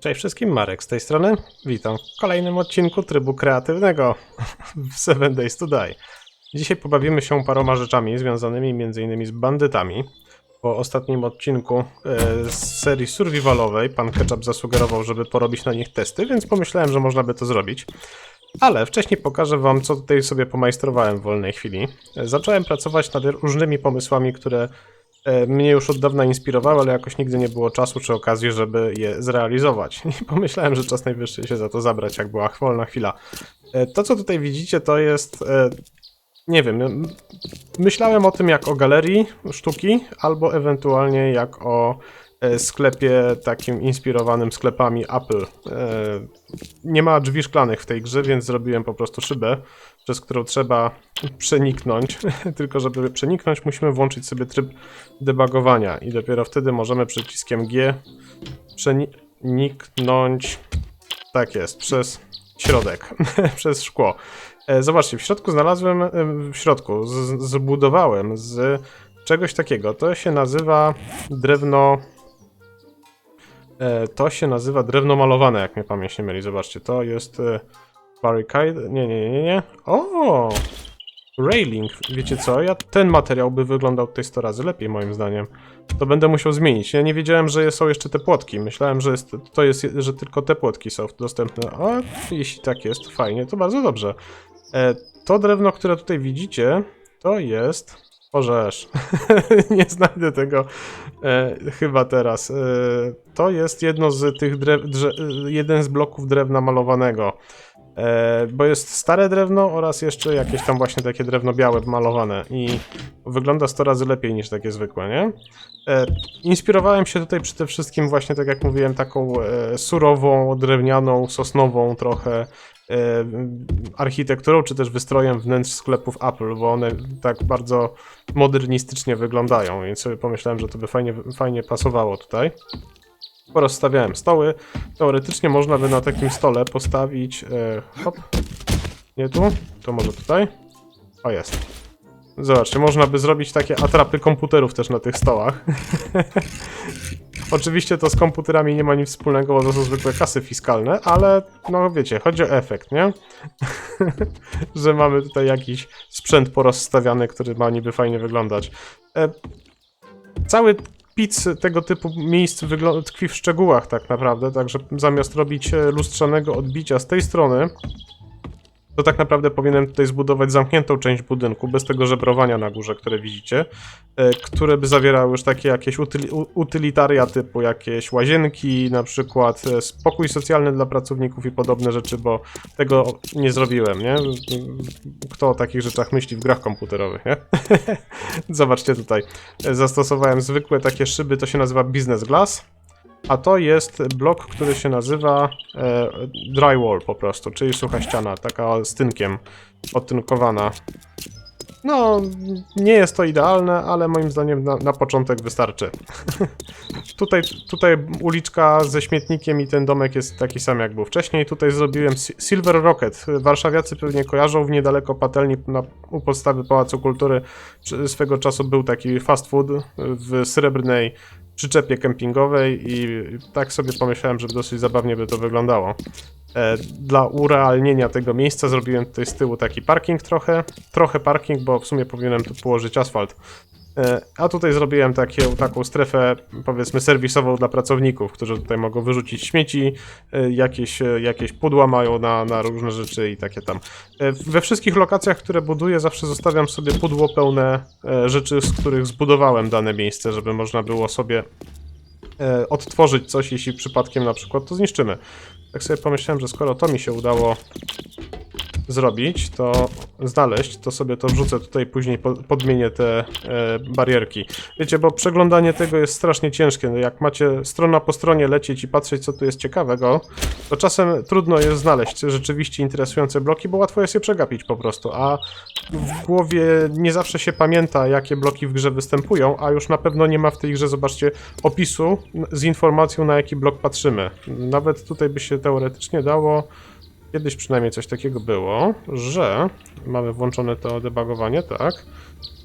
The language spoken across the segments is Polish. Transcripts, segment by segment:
Cześć wszystkim, Marek z tej strony. Witam w kolejnym odcinku trybu kreatywnego w Seven Days to Die. Dzisiaj pobawimy się paroma rzeczami związanymi m.in. z bandytami. Po ostatnim odcinku e, z serii survivalowej pan Ketchup zasugerował, żeby porobić na nich testy, więc pomyślałem, że można by to zrobić. Ale wcześniej pokażę wam, co tutaj sobie pomajstrowałem w wolnej chwili. E, Zacząłem pracować nad różnymi pomysłami, które mnie już od dawna inspirowały, ale jakoś nigdy nie było czasu czy okazji, żeby je zrealizować. I pomyślałem, że czas najwyższy się za to zabrać, jak była wolna chwila. E, To, co tutaj widzicie, to jest. e, Nie wiem. Myślałem o tym jak o galerii sztuki, albo ewentualnie jak o e, sklepie takim inspirowanym sklepami Apple. E, Nie ma drzwi szklanych w tej grze, więc zrobiłem po prostu szybę, przez którą trzeba przeniknąć. Tylko żeby przeniknąć, musimy włączyć sobie tryb debugowania i dopiero wtedy możemy przyciskiem G przeniknąć. Tak jest, przez środek, przez szkło. E, Zobaczcie, w środku znalazłem, e, w środku z, zbudowałem z czegoś takiego. To się nazywa drewno. e, To się nazywa drewno malowane, jak mnie pamięć nie myli. Zobaczcie, to jest barricade. Nie, nie, nie, nie. O! Railing. Wiecie co? Ja ten materiał by wyglądał tutaj 100 razy lepiej, moim zdaniem. To będę musiał zmienić. Ja nie wiedziałem, że są jeszcze te płotki. Myślałem, że jest, to jest, że tylko te płotki są dostępne. A jeśli tak jest, to fajnie, to bardzo dobrze. E, to drewno, które tutaj widzicie, to jest. Orzesz. nie znajdę tego e, chyba teraz. E, to jest jedno z tych jeden z bloków drewna malowanego. E, bo jest stare drewno oraz jeszcze jakieś tam właśnie takie drewno białe malowane i wygląda 100 razy lepiej niż takie zwykłe, nie? E, inspirowałem się tutaj przede wszystkim właśnie, tak jak mówiłem, taką e, surową, drewnianą, sosnową trochę architekturą, czy też wystrojem wnętrz sklepów Apple, bo one tak bardzo modernistycznie wyglądają, więc sobie pomyślałem, że to by fajnie, fajnie pasowało tutaj. Porozstawiałem stoły. Teoretycznie można by na takim stole postawić. E, hop. Nie tu, to może tutaj. O jest. Zobaczcie, można by zrobić takie atrapy komputerów też na tych stołach. Oczywiście to z komputerami nie ma nic wspólnego, bo to są zwykłe kasy fiskalne, ale no wiecie, chodzi o efekt, nie? Że mamy tutaj jakiś sprzęt porozstawiany, który ma niby fajnie wyglądać. E, cały pic tego typu miejsc tkwi w szczegółach tak naprawdę, także zamiast robić e, lustrzanego odbicia z tej strony, to tak naprawdę powinienem tutaj zbudować zamkniętą część budynku, bez tego żebrowania na górze, które widzicie, e, które by zawierały już takie jakieś utylitaria typu jakieś łazienki, na przykład e, spokój socjalny dla pracowników i podobne rzeczy, bo tego nie zrobiłem, nie? Kto o takich rzeczach myśli w grach komputerowych, nie? Zobaczcie tutaj. E, Zastosowałem zwykłe takie szyby, to się nazywa business glass. A to jest blok, który się nazywa e, drywall po prostu, czyli sucha ściana, taka z tynkiem, odtynkowana. No, nie jest to idealne, ale moim zdaniem na, na początek wystarczy. tutaj, tutaj uliczka ze śmietnikiem i ten domek jest taki sam jak był wcześniej. Tutaj zrobiłem Si- Silver Rocket. Warszawiacy pewnie kojarzą, w niedaleko patelni na, u podstawy Pałacu Kultury swego czasu był taki fast food w srebrnej przyczepie kempingowej i tak sobie pomyślałem, że dosyć zabawnie by to wyglądało. E, Dla urealnienia tego miejsca zrobiłem tutaj z tyłu taki parking trochę, trochę parking, bo w sumie powinienem tu położyć asfalt. E, A tutaj zrobiłem takie, taką strefę, powiedzmy, serwisową dla pracowników, którzy tutaj mogą wyrzucić śmieci, e, jakieś, e, jakieś pudła mają na, na różne rzeczy i takie tam. We wszystkich lokacjach, które buduję, zawsze zostawiam sobie pudło pełne rzeczy, z których zbudowałem dane miejsce, żeby można było sobie odtworzyć coś, jeśli przypadkiem na przykład to zniszczymy. Tak sobie pomyślałem, że skoro to mi się udało zrobić, to znaleźć, to sobie to wrzucę tutaj, później po, podmienię te e, barierki. Wiecie, bo przeglądanie tego jest strasznie ciężkie. No Jak macie strona po stronie lecieć i patrzeć, co tu jest ciekawego, to czasem trudno jest znaleźć rzeczywiście interesujące bloki, bo łatwo jest je przegapić po prostu, a w głowie nie zawsze się pamięta, jakie bloki w grze występują, a już na pewno nie ma w tej grze, zobaczcie, opisu z informacją, na jaki blok patrzymy. Nawet tutaj by się teoretycznie dało Kiedyś przynajmniej coś takiego było, że mamy włączone to debugowanie, tak.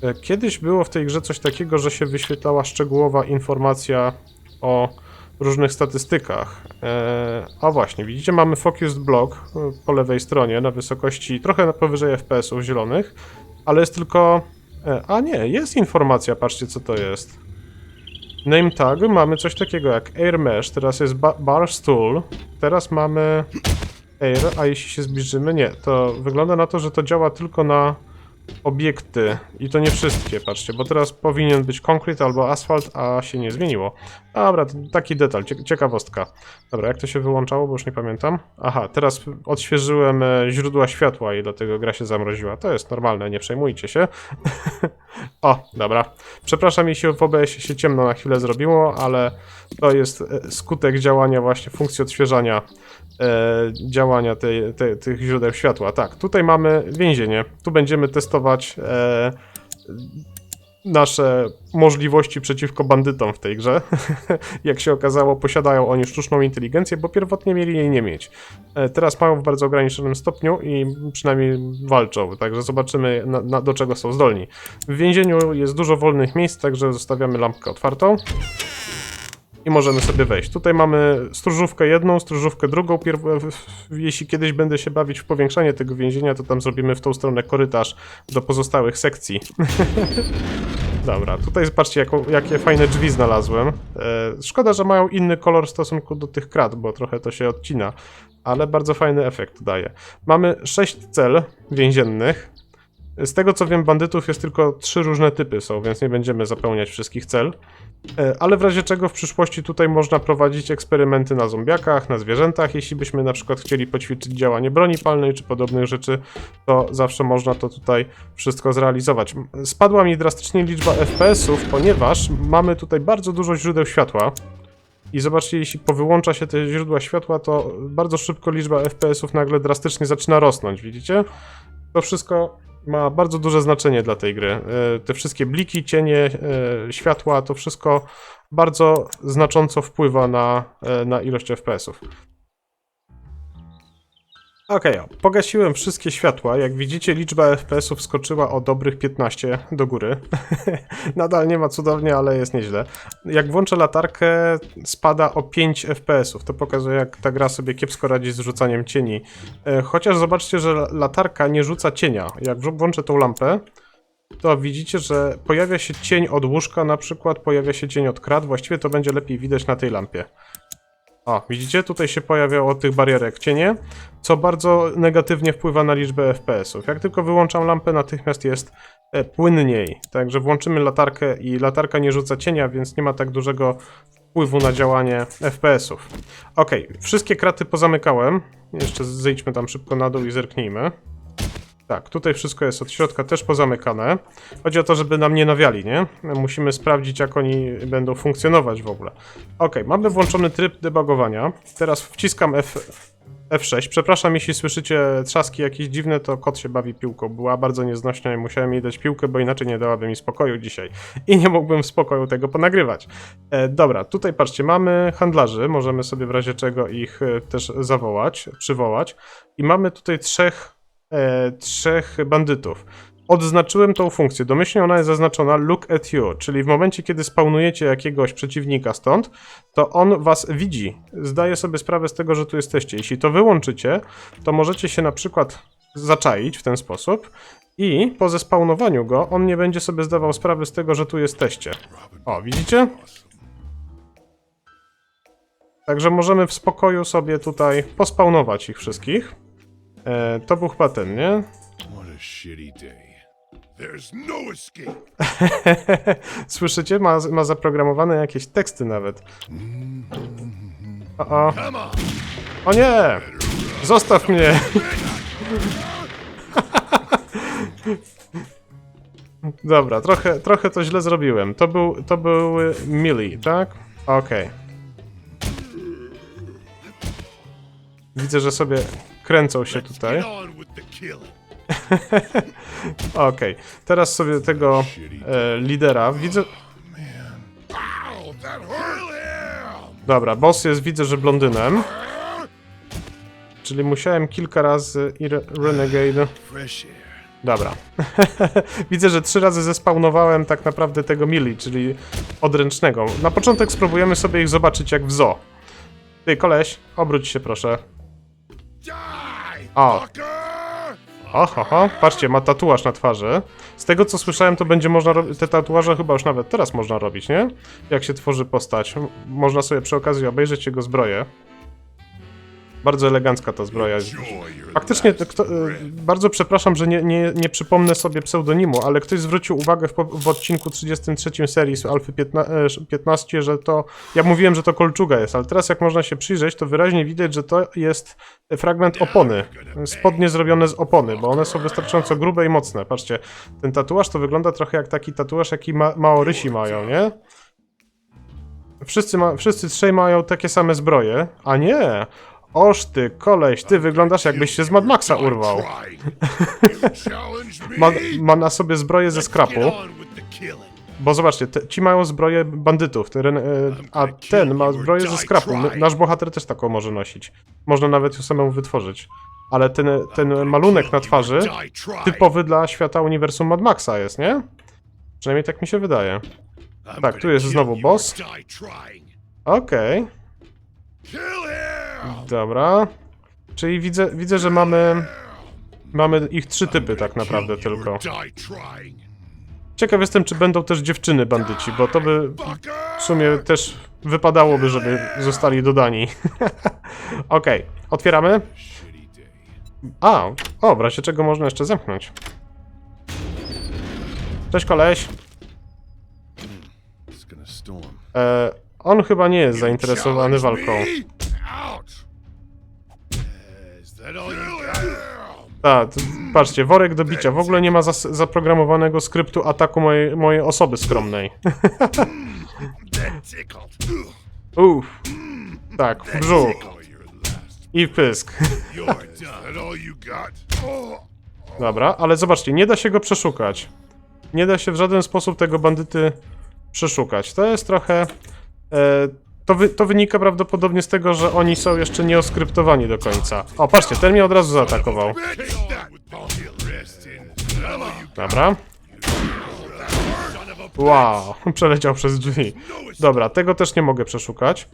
E, Kiedyś było w tej grze coś takiego, że się wyświetlała szczegółowa informacja o różnych statystykach. E, a właśnie, widzicie, mamy Focused Block e, po lewej stronie na wysokości trochę powyżej FPS-ów zielonych, ale jest tylko... A nie, jest informacja, patrzcie co to jest. Name tag, mamy coś takiego jak Air Mesh, teraz jest ba Stool, teraz mamy Air, a jeśli się zbliżymy, nie, to wygląda na to, że to działa tylko na obiekty i to nie wszystkie, patrzcie, bo teraz powinien być concrete albo asfalt, a się nie zmieniło. Dobra, taki detal, cie ciekawostka. Dobra, jak to się wyłączało, bo już nie pamiętam. Aha, teraz odświeżyłem e, źródła światła i dlatego gra się zamroziła. To jest normalne, nie przejmujcie się. o, dobra. Przepraszam, jeśli w OBS-ie się ciemno na chwilę zrobiło, ale to jest e, skutek działania właśnie funkcji odświeżania e, działania tej, tej, tych źródeł światła. Tak, tutaj mamy więzienie. Tu będziemy testować e, nasze możliwości przeciwko bandytom w tej grze. Jak się okazało, posiadają oni sztuczną inteligencję, bo pierwotnie mieli jej nie mieć. E, teraz mają w bardzo ograniczonym stopniu i przynajmniej walczą, także zobaczymy na, na, do czego są zdolni. W więzieniu jest dużo wolnych miejsc, także zostawiamy lampkę otwartą i możemy sobie wejść. Tutaj mamy stróżówkę jedną, stróżówkę drugą. Jeśli kiedyś będę się bawić w powiększanie tego więzienia, to tam zrobimy w tą stronę korytarz do pozostałych sekcji. Dobra, tutaj zobaczcie, jaką, jakie fajne drzwi znalazłem. E, szkoda, że mają inny kolor w stosunku do tych krat, bo trochę to się odcina, ale bardzo fajny efekt daje. Mamy sześć cel więziennych. Z tego co wiem, bandytów jest tylko trzy różne typy są, więc nie będziemy zapełniać wszystkich cel. E, Ale w razie czego w przyszłości tutaj można prowadzić eksperymenty na zombiakach, na zwierzętach. Jeśli byśmy na przykład chcieli poćwiczyć działanie broni palnej czy podobnych rzeczy, to zawsze można to tutaj wszystko zrealizować. Spadła mi drastycznie liczba FPS-ów, ponieważ mamy tutaj bardzo dużo źródeł światła. I zobaczcie, jeśli powyłącza się te źródła światła, to bardzo szybko liczba FPS-ów nagle drastycznie zaczyna rosnąć, widzicie? To wszystko ma bardzo duże znaczenie dla tej gry. E, Te wszystkie bliki, cienie, e, światła, to wszystko bardzo znacząco wpływa na, e, na ilość FPS-ów. Okej, o, pogasiłem wszystkie światła. Jak widzicie, liczba FPS-ów skoczyła o dobrych 15 do góry. Nadal nie ma cudownie, ale jest nieźle. Jak włączę latarkę, spada o 5 FPS-ów. To pokazuje, jak ta gra sobie kiepsko radzi z rzucaniem cieni. E, Chociaż zobaczcie, że la- latarka nie rzuca cienia. Jak włączę tą lampę, to widzicie, że pojawia się cień od łóżka, na przykład pojawia się cień od krat. Właściwie to będzie lepiej widać na tej lampie. O, widzicie? Tutaj się pojawiało od tych barierek cienie, co bardzo negatywnie wpływa na liczbę FPS-ów. Jak tylko wyłączam lampę, natychmiast jest e, płynniej. Także włączymy latarkę i latarka nie rzuca cienia, więc nie ma tak dużego wpływu na działanie FPS-ów. Ok, wszystkie kraty pozamykałem. Jeszcze zejdźmy tam szybko na dół i zerknijmy. Tak, tutaj wszystko jest od środka też pozamykane. Chodzi o to, żeby nam nie nawiali, nie? Musimy sprawdzić, jak oni będą funkcjonować w ogóle. Ok, mamy włączony tryb debugowania. Teraz wciskam F, F6. Przepraszam, jeśli słyszycie trzaski jakieś dziwne, to kot się bawi piłką. Była bardzo nieznośna i musiałem jej dać piłkę, bo inaczej nie dałaby mi spokoju dzisiaj. I nie mógłbym w spokoju tego ponagrywać. E, dobra, tutaj patrzcie, mamy handlarzy. Możemy sobie w razie czego ich e, też zawołać, przywołać. I mamy tutaj trzech e, trzech bandytów. Odznaczyłem tą funkcję. Domyślnie ona jest zaznaczona look at you, czyli w momencie, kiedy spawnujecie jakiegoś przeciwnika stąd, to on was widzi. Zdaje sobie sprawę z tego, że tu jesteście. Jeśli to wyłączycie, to możecie się na przykład zaczaić w ten sposób i po zespawnowaniu go on nie będzie sobie zdawał sprawy z tego, że tu jesteście. O, widzicie? Także możemy w spokoju sobie tutaj pospawnować ich wszystkich. E, to był chyba ten, nie? No. Słyszycie? Ma, ma zaprogramowane jakieś teksty nawet. O, o. O nie! Zostaw mnie! Dobra, trochę, trochę to źle zrobiłem. To był, to był Millie, tak? Okej. Widzę, że sobie kręcą się tutaj. Okej, teraz sobie tego e, lidera widzę. Hurt him. Dobra, boss jest, widzę, że blondynem. Czyli musiałem kilka razy i Re- Renegade. Dobra. Widzę, że trzy razy zespawnowałem tak naprawdę tego mili, czyli odręcznego. Na początek spróbujemy sobie ich zobaczyć jak w zoo. Ty, koleś, obróć się proszę. O. Oho, ho, patrzcie, ma tatuaż na twarzy. Z tego co słyszałem, to będzie można robić. Te tatuaże chyba już nawet teraz można robić, nie? Jak się tworzy postać. Można sobie przy okazji obejrzeć jego zbroję. Bardzo elegancka ta zbroja Faktycznie, kto, e, bardzo przepraszam, że nie, nie, nie przypomnę sobie pseudonimu, ale ktoś zwrócił uwagę w, w odcinku 33 serii z Alfy 15, 15, że to. Ja mówiłem, że to kolczuga jest, ale teraz jak można się przyjrzeć, to wyraźnie widać, że to jest fragment opony. Spodnie zrobione z opony, bo one są wystarczająco grube i mocne. Patrzcie, ten tatuaż to wygląda trochę jak taki tatuaż, jaki ma, Maorysi mają, nie? Wszyscy, ma, wszyscy trzej mają takie same zbroje, a nie! Oż ty, koleś, ty wyglądasz jakbyś się z Mad Maxa urwał. Ma, ma na sobie zbroję ze skrapu, bo zobaczcie, te, ci mają zbroję bandytów, ten, e, a ten ma zbroję ze skrapu. Nasz bohater też taką może nosić. Można nawet ją samemu wytworzyć. Ale ten, ten malunek na twarzy typowy dla świata uniwersum Mad Maxa jest, nie? Przynajmniej tak mi się wydaje. Tak, tu jest znowu boss. Okej, him! Dobra. Czyli widzę, widzę, że mamy, mamy ich trzy typy tak naprawdę tylko. Ciekaw jestem, czy będą też dziewczyny bandyci, bo to by w sumie też wypadałoby, żeby zostali dodani. Okej, otwieramy. Shitty day. A, o, w razie czego można jeszcze zamknąć. Cześć koleś. Storm. E, on chyba nie jest zainteresowany walką. Tak, patrzcie, worek do bicia. W ogóle nie ma zas- zaprogramowanego skryptu ataku mojej, mojej osoby skromnej. Uff. Tak, w brzuch. I w pysk. Dobra, ale zobaczcie, nie da się go przeszukać. Nie da się w żaden sposób tego bandyty przeszukać. To jest trochę. E, to, wy, to wynika prawdopodobnie z tego, że oni są jeszcze nieoskryptowani do końca. O, patrzcie, ten mnie od razu zaatakował. Dobra. Wow, przeleciał przez drzwi. Dobra, tego też nie mogę przeszukać.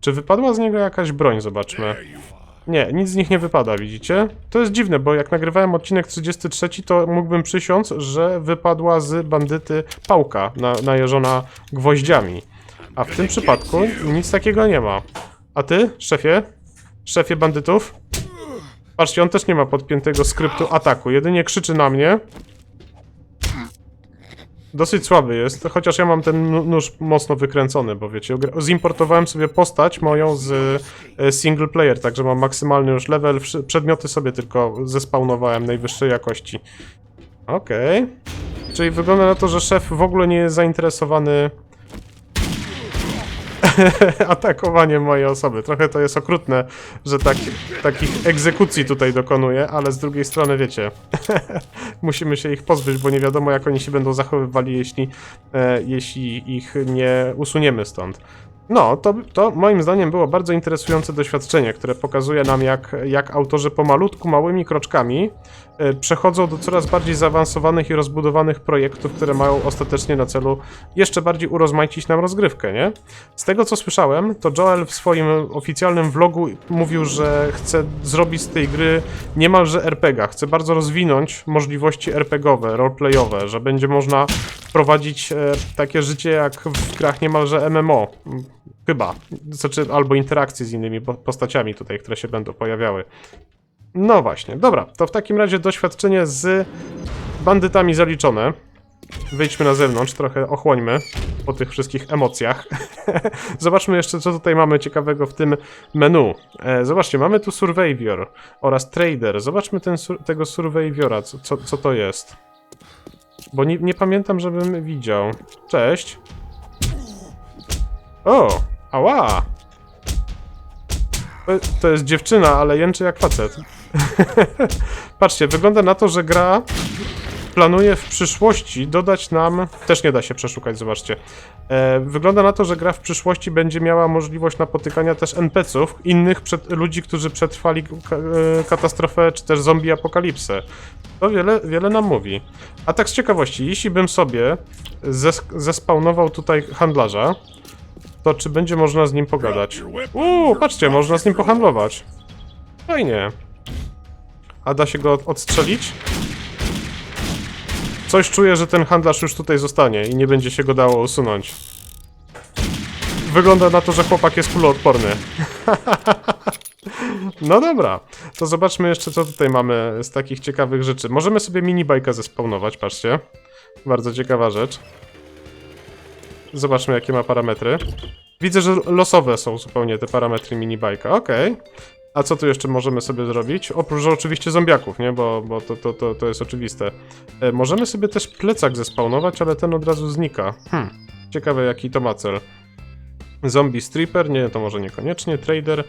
Czy wypadła z niego jakaś broń? Zobaczmy. Nie, nic z nich nie wypada, widzicie? To jest dziwne, bo jak nagrywałem odcinek 33, to mógłbym przysiąc, że wypadła z bandyty pałka na, najeżona gwoździami. A w tym przypadku nic takiego nie ma. A ty, szefie? Szefie bandytów? Patrzcie, on też nie ma podpiętego skryptu ataku, jedynie krzyczy na mnie. Dosyć słaby jest, chociaż ja mam ten nóż mocno wykręcony, bo wiecie, zimportowałem sobie postać moją z e, single player, także mam maksymalny już level, przedmioty sobie tylko zespawnowałem najwyższej jakości. Okej. Czyli wygląda na to, że szef w ogóle nie jest zainteresowany atakowaniem mojej osoby. Trochę to jest okrutne, że tak, takich egzekucji tutaj dokonuję, ale z drugiej strony wiecie, musimy się ich pozbyć, bo nie wiadomo jak oni się będą zachowywali, jeśli, e, jeśli ich nie usuniemy stąd. No, to, to moim zdaniem było bardzo interesujące doświadczenie, które pokazuje nam, jak, jak autorzy pomalutku, małymi kroczkami e, przechodzą do coraz bardziej zaawansowanych i rozbudowanych projektów, które mają ostatecznie na celu jeszcze bardziej urozmaicić nam rozgrywkę, nie? Z tego co słyszałem, to Joel w swoim oficjalnym vlogu mówił, że chce zrobić z tej gry niemalże RPG. Chce bardzo rozwinąć możliwości RPGowe, roleplayowe, że będzie można prowadzić e, takie życie jak w grach niemalże MMO. Mm, Chyba. Znaczy, albo interakcje z innymi po- postaciami tutaj, które się będą pojawiały. No właśnie, dobra, to w takim razie doświadczenie z bandytami zaliczone. Wyjdźmy na zewnątrz, trochę ochłońmy po tych wszystkich emocjach. Zobaczmy jeszcze, co tutaj mamy ciekawego w tym menu. E, zobaczcie, mamy tu Surveyor oraz Trader. Zobaczmy ten, tego Surveyora, co, co, co to jest. Bo nie, nie pamiętam, żebym widział. Cześć. O, ała. To, to jest dziewczyna, ale jęczy jak facet. Patrzcie, wygląda na to, że gra planuje w przyszłości dodać nam. Też nie da się przeszukać, zobaczcie. E, wygląda na to, że gra w przyszłości będzie miała możliwość napotykania też NPC-ów, innych przed, ludzi, którzy przetrwali e, katastrofę czy też zombie apokalipsę. To wiele, wiele nam mówi. A tak z ciekawości, jeśli bym sobie zes zespawnował tutaj handlarza, to czy będzie można z nim pogadać? Uuu, patrzcie, można z nim pohandlować. Fajnie. A da się go od- odstrzelić? Coś czuję, że ten handlarz już tutaj zostanie i nie będzie się go dało usunąć. Wygląda na to, że chłopak jest kuloodporny. No dobra, to zobaczmy jeszcze, co tutaj mamy z takich ciekawych rzeczy. Możemy sobie minibajka zespawnować, patrzcie. Bardzo ciekawa rzecz. Zobaczmy, jakie ma parametry. Widzę, że losowe są zupełnie te parametry minibajka. Okej. A co tu jeszcze możemy sobie zrobić? Oprócz oczywiście zombiaków, nie? Bo, bo to, to, to, to jest oczywiste. E, możemy sobie też plecak zespawnować, ale ten od razu znika. Hmm. Ciekawe, jaki to ma cel. Zombie stripper? Nie, to może niekoniecznie. Trader.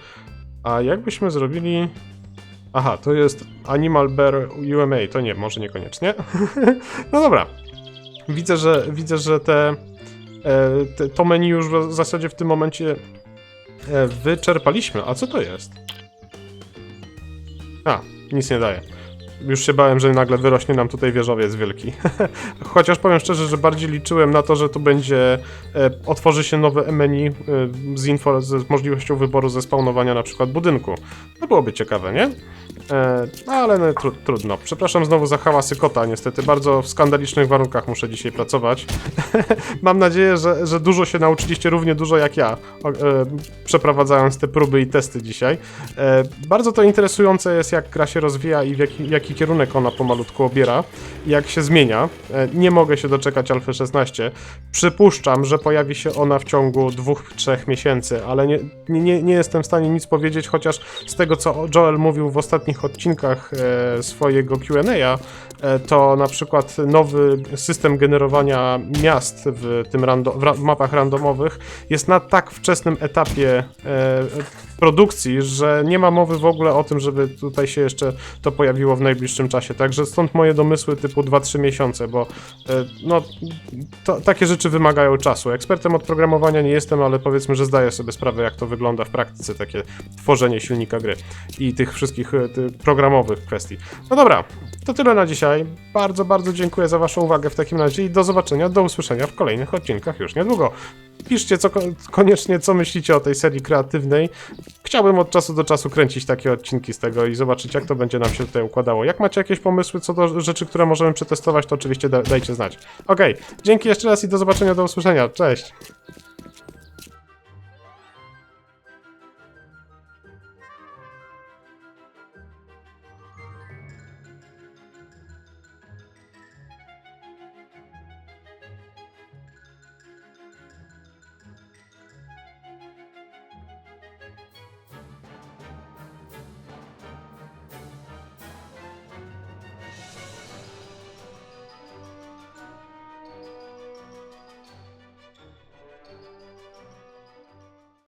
A jakbyśmy zrobili... Aha, to jest Animal Bear UMA. To nie, może niekoniecznie. no dobra. Widzę, że, widzę, że te, e, te, to menu już w zasadzie w tym momencie e, wyczerpaliśmy. A co to jest? A, nic nie daje. Już się bałem, że nagle wyrośnie nam tutaj wieżowiec wielki. Chociaż powiem szczerze, że bardziej liczyłem na to, że tu będzie. E, otworzy się nowe menu e, z, info, z możliwością wyboru zespawnowania na przykład budynku. To byłoby ciekawe, nie? E, no ale no, tru, trudno. Przepraszam znowu za hałasy kota, niestety. Bardzo w skandalicznych warunkach muszę dzisiaj pracować. Mam nadzieję, że, że dużo się nauczyliście, równie dużo jak ja, e, przeprowadzając te próby i testy dzisiaj. E, bardzo to interesujące jest, jak gra się rozwija i w jaki, jaki kierunek ona pomalutku obiera, jak się zmienia. E, nie mogę się doczekać Alfy 16. Przypuszczam, że pojawi się ona w ciągu dwóch, trzech miesięcy, ale nie, nie, nie jestem w stanie nic powiedzieć, chociaż z tego, co Joel mówił w ostatnich odcinkach e, swojego QA, to na przykład nowy system generowania miast w tym rando, w, mapach randomowych jest na tak wczesnym etapie e, produkcji, że nie ma mowy w ogóle o tym, żeby tutaj się jeszcze to pojawiło w najbliższym czasie. Także stąd moje domysły typu 2-3 miesiące, bo e, no, to, takie rzeczy wymagają czasu. Ekspertem od programowania nie jestem, ale powiedzmy, że zdaję sobie sprawę, jak to wygląda w praktyce, takie tworzenie silnika gry i tych wszystkich e, tych programowych kwestii. No dobra, to tyle na dzisiaj. Bardzo, bardzo dziękuję za Waszą uwagę w takim razie i do zobaczenia, do usłyszenia w kolejnych odcinkach już niedługo. Piszcie co, koniecznie, co myślicie o tej serii kreatywnej. Chciałbym od czasu do czasu kręcić takie odcinki z tego i zobaczyć, jak to będzie nam się tutaj układało. Jak macie jakieś pomysły co do rzeczy, które możemy przetestować, to oczywiście da, dajcie znać. Okej, dzięki jeszcze raz i do zobaczenia, do usłyszenia. Cześć!